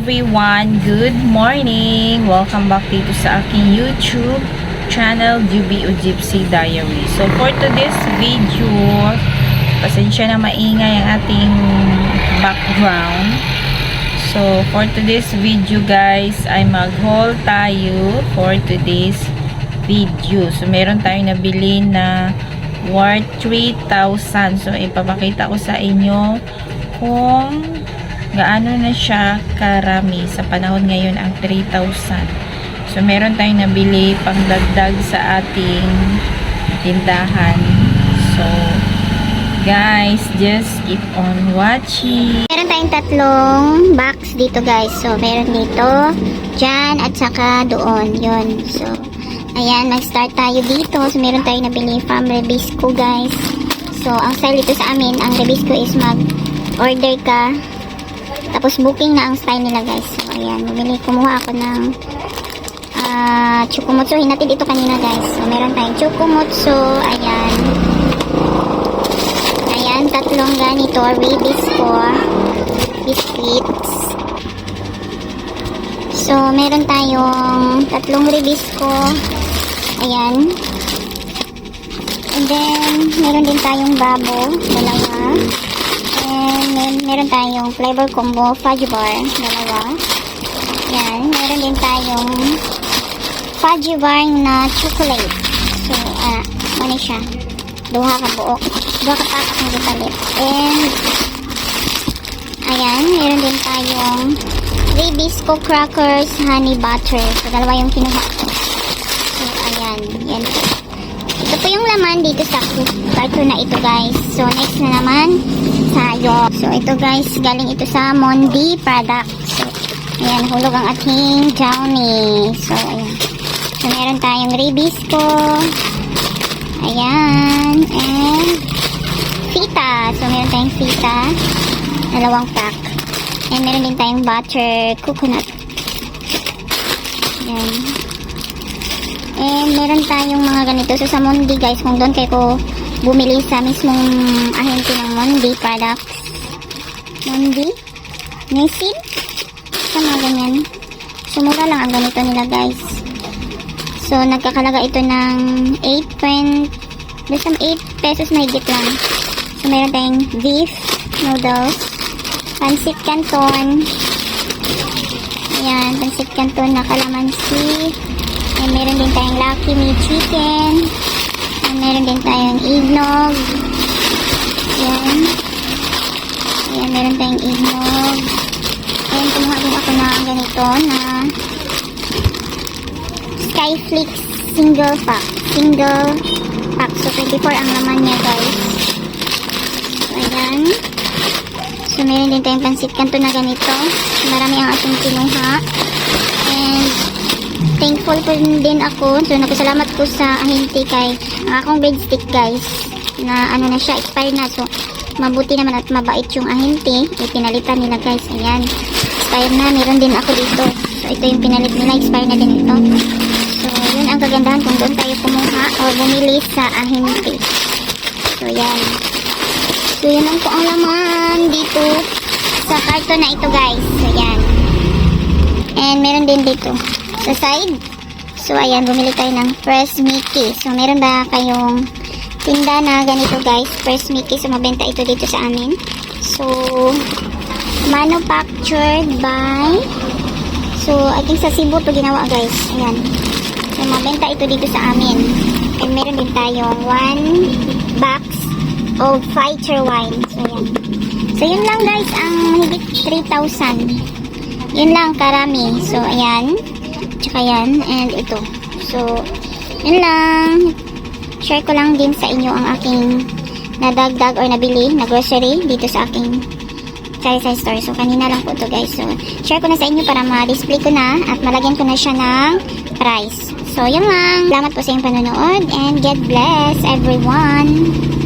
everyone! Good morning! Welcome back dito sa aking YouTube channel, UBO Gypsy Diary. So, for today's video, pasensya na maingay ang ating background. So, for today's video guys, ay mag-haul tayo for today's video. So, meron tayong nabili na worth 3,000. So, ipapakita ko sa inyo kung gaano na siya karami sa panahon ngayon ang 3,000. So, meron tayong nabili pangdagdag sa ating tindahan. So, guys, just keep on watching. Meron tayong tatlong box dito guys. So, meron dito, dyan, at saka doon. Yun. So, ayan, mag-start tayo dito. So, meron tayong nabili from Rebisco guys. So, ang style dito sa amin, ang Rebisco is mag-order ka. Tapos, booking na ang style nila guys. So, ayan, bumili, kumuha ako ng ah chukumutsu. Hinatid ito kanina guys. So, meron tayong chukumutsu. Ayan. Ayan, tatlong ganito. Rebisco biscuits. So, meron tayong tatlong ribisco. Ayan. And then, meron din tayong babo. Dalawa. And then, meron tayong flavor combo fudge bar. Dalawa. Ayan. Meron din tayong fudge bar na chocolate. So, ah, ano siya? Duha ka buok. Duha ka pack ang gipalit. And, Ayan, meron din tayong Ribisco Crackers Honey Butter. So, dalawa yung kinuha ko. So, ayan. Yan po. Ito po yung laman dito sa carton na ito, guys. So, next na naman, sayo. So, ito, guys, galing ito sa Mondi Products. So, ayan, hulog ang ating Downy. So, ayan. So, meron tayong Ribisco. Ayan. And, Fita. So, meron tayong Fita dalawang pack. And meron din tayong butter coconut. Yan. And meron tayong mga ganito. So sa Mondi guys, kung doon kayo bumili sa mismong ahente ng Mondi products. Mondi? Nestle? Sa mga ganyan. So mura lang ang ganito nila guys. So nagkakalaga ito ng 8 basta 8 pesos na higit lang. So meron tayong beef noodles pansit canton. Ayan, pansit canton na kalamansi. And meron din tayong Lucky Me Chicken. And meron din tayong eggnog. Ayan. Ayan, meron tayong eggnog. And kumuha din ako na ganito na Skyflix single pack. Single pack. So, 24 ang laman niya, guys. So, ayan. So, meron din tayong pansit kanto na ganito. Marami ang ating kinuha. Thankful po din ako. So, nagpasalamat ko sa ahente kay ang akong breadstick, guys. Na, ano na siya, expired na. So, mabuti naman at mabait yung ahente. Ipinalitan nila, guys. Ayan. Expired na. Meron din ako dito. So, ito yung pinalit nila. Expired na din ito. So, yun ang kagandahan kung doon tayo kumuha o bumili sa ahente. So, yan. So, yun lang po ang laman dito sa karton na ito, guys. So, yan. And meron din dito sa side. So, ayan, bumili tayo ng Fresh Mickey. So, meron ba kayong tinda na ganito, guys? Fresh Mickey. So, mabenta ito dito sa amin. So, manufactured by So, I think sa Cebu to ginawa, guys. Ayan. So, mabenta ito dito sa amin. And meron din tayong one box of fighter wine. So, yan. So, yun lang guys, ang mahigit 3,000. Yun lang, karami. So, ayan. Tsaka yan. And ito. So, yun lang. Share ko lang din sa inyo ang aking nadagdag or nabili na grocery dito sa aking sari-sari store. So, kanina lang po to guys. So, share ko na sa inyo para ma-display ko na at malagyan ko na siya ng price. So, yun lang. Salamat po sa inyong panonood and God bless everyone.